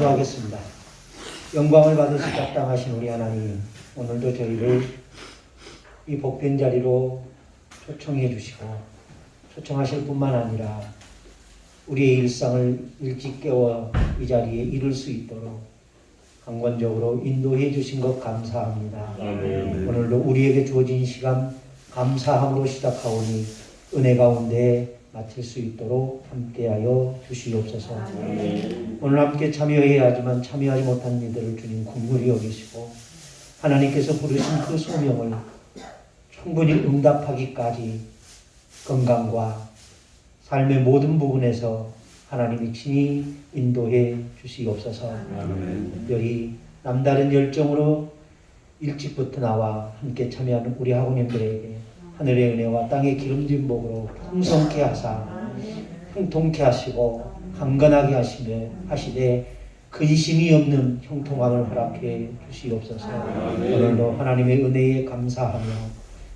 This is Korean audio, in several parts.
기도하겠습니다. 영광을 받으시 합당하신 우리 하나님, 오늘도 저희를 이 복된 자리로 초청해 주시고 초청하실 뿐만 아니라 우리의 일상을 일찍 깨워 이 자리에 이룰 수 있도록 강권적으로 인도해 주신 것 감사합니다. 아멘. 오늘도 우리에게 주어진 시간 감사함으로 시작하오니 은혜 가운데 마칠 수 있도록 함께하여 주시옵소서. 오늘 함께 참여해야 하지만 참여하지 못한 이들을 주님 궁물이 여기시고 하나님께서 부르신 그 소명을 충분히 응답하기까지 건강과 삶의 모든 부분에서 하나님이 친히 인도해 주시옵소서. 아멘. 특별히 남다른 열정으로 일찍부터 나와 함께 참여하는 우리 학우님들에게 하늘의 은혜와 땅의 기름진 복으로 풍성케 하사 형통케 하시고 강건하게 하시며 하시되 근심이 없는 형통함을 허락해 주시옵소서. 오늘도 하나님의 은혜에 감사하며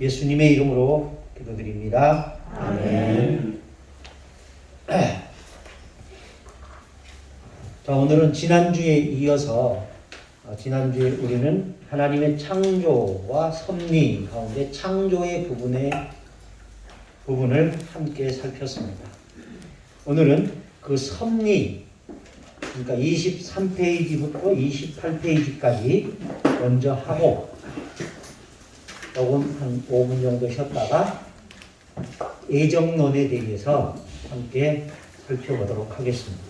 예수님의 이름으로 기도드립니다. 아멘. 자, 오늘은 지난주에 이어서 어, 지난주에 우리는 하나님의 창조와 섭리 가운데 창조의 부분의 부분을 함께 살폈습니다. 오늘은 그 섭리 그러니까 23페이지부터 28페이지까지 먼저 하고 조금 한 5분 정도 쉬었다가 예정론에 대해서 함께 살펴보도록 하겠습니다.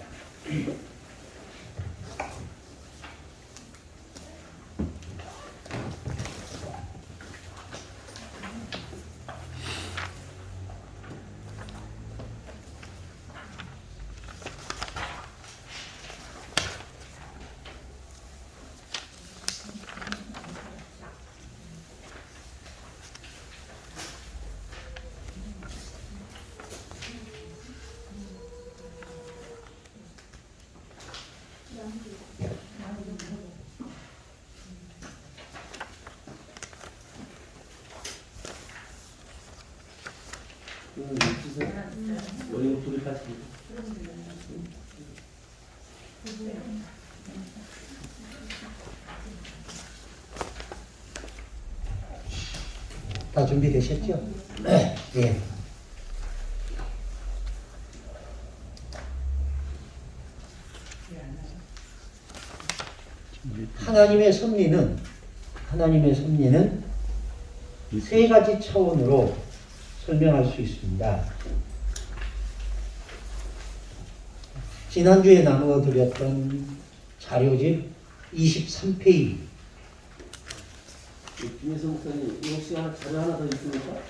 둘이 같이. 다 준비되셨죠? 네. 예. 하나님의 섭리는 하나님의 섭리는 세 가지 차원으로 설명할 수 있습니다. 지난주에 나누어 드렸던 자료집 23페이지 김혜성 목사님, 이 혹시 하나 자료 하나 더 있습니까?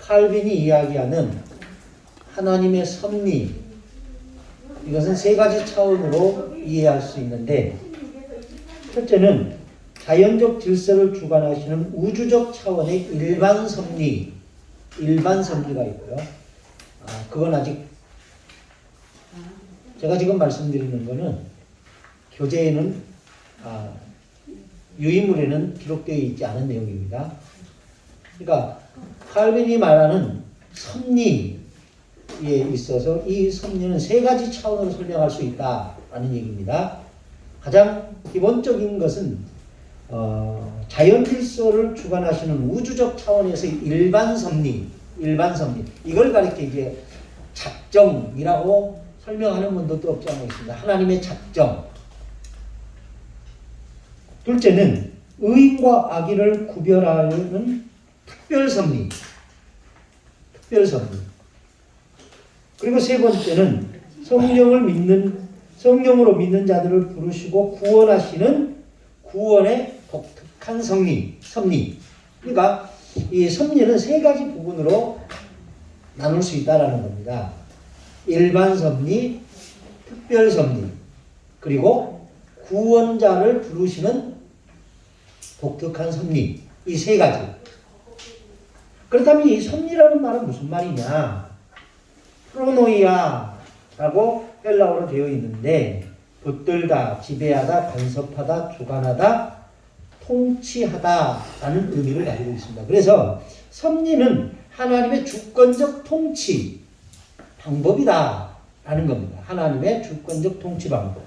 칼빈이 이야기하는 하나님의 섭리 이것은 세 가지 차원으로 이해할 수 있는데 첫째는 자연적 질서를 주관하시는 우주적 차원의 일반 섭리 일반 섭리가 있고요. 아, 그건 아직 제가 지금 말씀드리는 거는 교재에는 아, 유인물에는 기록되어 있지 않은 내용입니다. 그러니까 칼빈이 말하는 섭리에 있어서 이 섭리는 세 가지 차원으로 설명할 수 있다라는 얘기입니다. 가장 기본적인 것은 어, 자연 질서를 주관하시는 우주적 차원에서의 일반 섭리, 일반 섭리 이걸 가리켜 이제 작정이라고 설명하는 분도 또 없지 않아 있습니다. 하나님의 작정. 둘째는 의인과 악의를 구별하는 특별 섭리. 특별 섭리. 그리고 세 번째는 성령을 믿는 성령으로 믿는 자들을 부르시고 구원하시는 구원의 독특한 섭리. 섭리. 그러니까 이 섭리는 세 가지 부분으로 나눌 수 있다라는 겁니다. 일반 섭리, 특별 섭리, 그리고 구원자를 부르시는 독특한 섭리. 이 세 가지. 그렇다면 이 섭리라는 말은 무슨 말이냐? 프로노이아라고 헬라어로 되어 있는데 붙들다, 지배하다, 간섭하다, 주관하다, 통치하다라는 의미를 가지고 있습니다. 그래서 섭리는 하나님의 주권적 통치 방법이다라는 겁니다. 하나님의 주권적 통치 방법.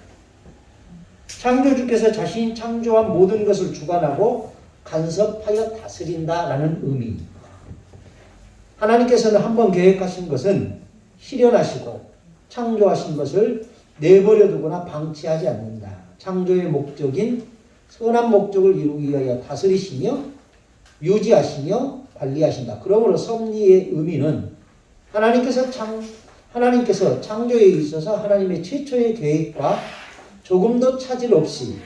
창조주께서 자신이 창조한 모든 것을 주관하고 간섭하여 다스린다라는 의미입니다. 하나님께서는 한번 계획하신 것은 실현하시고 창조하신 것을 내버려 두거나 방치하지 않는다. 창조의 목적인 선한 목적을 이루기 위하여 다스리시며 유지하시며 관리하신다. 그러므로 섭리의 의미는 하나님께서 창 하나님께서 창조에 있어서 하나님의 최초의 계획과 조금도 차질 없이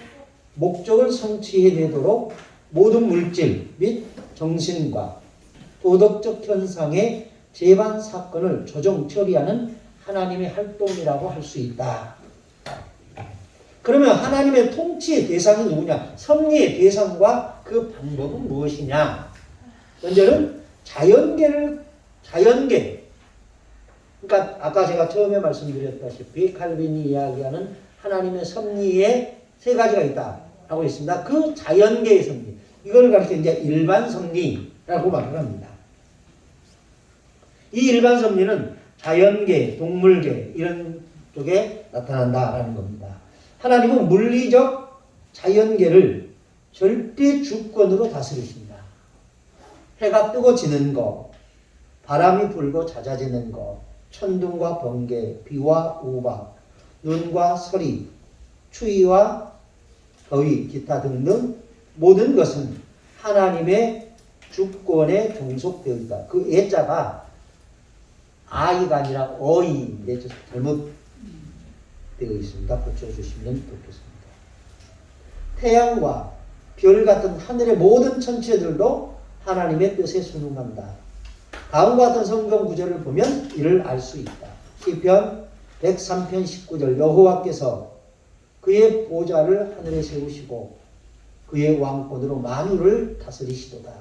목적을 성취해내도록 모든 물질 및 정신과 도덕적 현상의 재반 사건을 조정 처리하는 하나님의 활동이라고 할 수 있다. 그러면 하나님의 통치의 대상이 누구냐? 섭리의 대상과 그 방법은 무엇이냐? 먼저는 자연계를 자연계. 그러니까 아까 제가 처음에 말씀드렸다시피 칼빈이 이야기하는 하나님의 섭리에 세 가지가 있다라고 했습니다. 그 자연계의 섭리. 이걸 가리켜 이제 일반 섭리라고 말을 합니다. 이 일반 섭리는 자연계, 동물계 이런 쪽에 나타난다라는 겁니다. 하나님은 물리적 자연계를 절대 주권으로 다스리십니다. 해가 뜨고 지는 것, 바람이 불고 잦아지는 것, 천둥과 번개, 비와 우박, 눈과 서리, 추위와 더위, 기타 등등 모든 것은 하나님의 주권에 종속되어 있다. 그 애자가 아이가 아니라 어이인데 잘못 되어 있습니다. 고쳐주시면 좋겠습니다. 태양과 별 같은 하늘의 모든 천체들도 하나님의 뜻에 순응한다. 다음과 같은 성경 구절을 보면 이를 알 수 있다. 시편 103편 19절 여호와께서 그의 보좌를 하늘에 세우시고 그의 왕권으로 만유를 다스리시도다.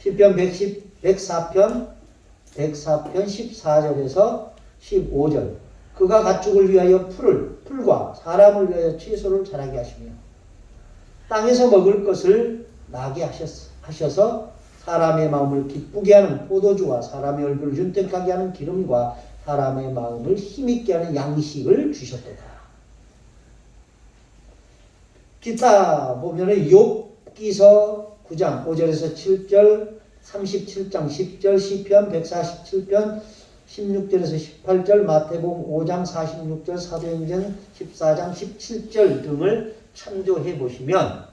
시편 110, 104편 104편 14절에서 15절 그가 가축을 위하여 풀을 풀과 사람을 위하여 채소를 자라게 하시며 땅에서 먹을 것을 나게 하셨, 하셔서 사람의 마음을 기쁘게 하는 포도주와 사람의 얼굴을 윤택하게 하는 기름과 사람의 마음을 힘있게 하는 양식을 주셨도다. 기타 보면은 욥기서 9장 5절에서 7절 37장 10절 시편 147편 16절에서 18절 마태복음 5장 46절 사도행전 14장 17절 등을 참조해 보시면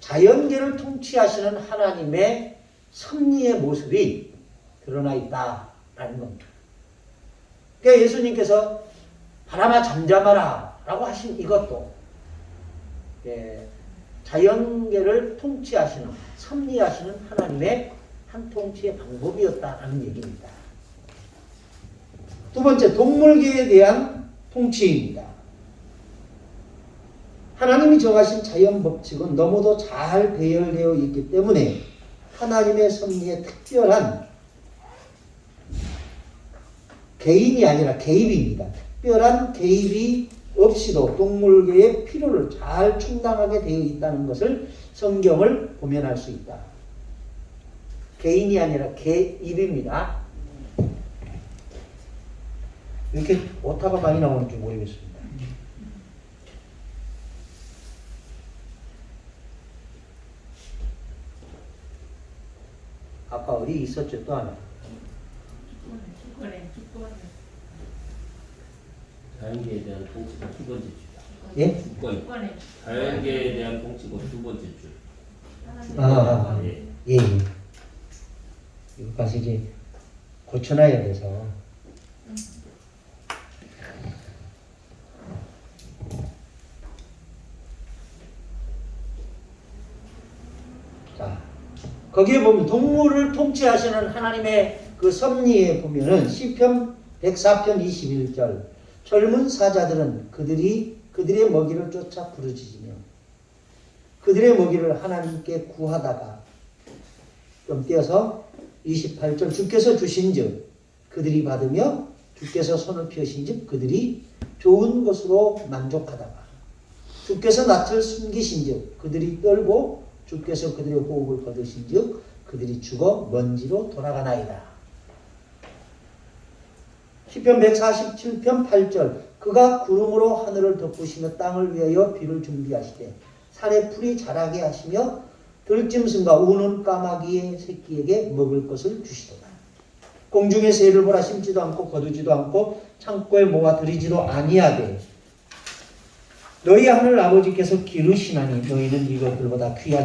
자연계를 통치하시는 하나님의 섭리의 모습이 드러나 있다라는 겁니다. 그러니까 예수님께서 바람아 잠잠하라 라고 하신 이것도 예, 자연계를 통치하시는 섭리하시는 하나님의 한 통치의 방법이었다라는 얘기입니다. 두 번째 동물계에 대한 통치입니다. 하나님이 정하신 자연 법칙은 너무도 잘 배열되어 있기 때문에 하나님의 섭리에 특별한 개인이 아니라 개입입니다. 특별한 개입이 없이도 동물계의 필요를 잘 충당하게 되어 있다는 것을 성경을 보면 알수 있다. 개인이 아니라 개입입니다. 이렇게 오타가 많이 나오는지 모르겠습니다. 아까 어디 있었죠 또 하나. 주권에 주권에 자연계에 대한 통치가 두 번째 줄. 예? 주권. 주권에 자연계에 대한 통치가 두 번째 줄. 아, 아, 아. 예. 예, 예. 이거까지 이제 고쳐놔야 돼서. 자, 거기에 보면 동물을 통치하시는 하나님의 그 섭리에 보면은 시편 104편 21절 젊은 사자들은 그들이 그들의 먹이를 쫓아 부르짖으며 그들의 먹이를 하나님께 구하다가 좀 띄어서 28절 주께서 주신즉 그들이 받으며 주께서 손을 펴신즉 그들이 좋은 것으로 만족하다가 주께서 낯을 숨기신즉 그들이 떨고 주께서 그들의 호흡을 거두신즉 그들이 죽어 먼지로 돌아가나이다. 시편 147편 8절 그가 구름으로 하늘을 덮으시며 땅을 위하여 비를 준비하시되 산에 풀이 자라게 하시며 들짐승과 우는 까마귀의 새끼에게 먹을 것을 주시도다. 공중의 새를 보라 심지도 않고 거두지도 않고 창고에 모아 들이지도 아니하되 너희 하늘 아버지께서 기르시나니 너희는 이것들보다 귀하다.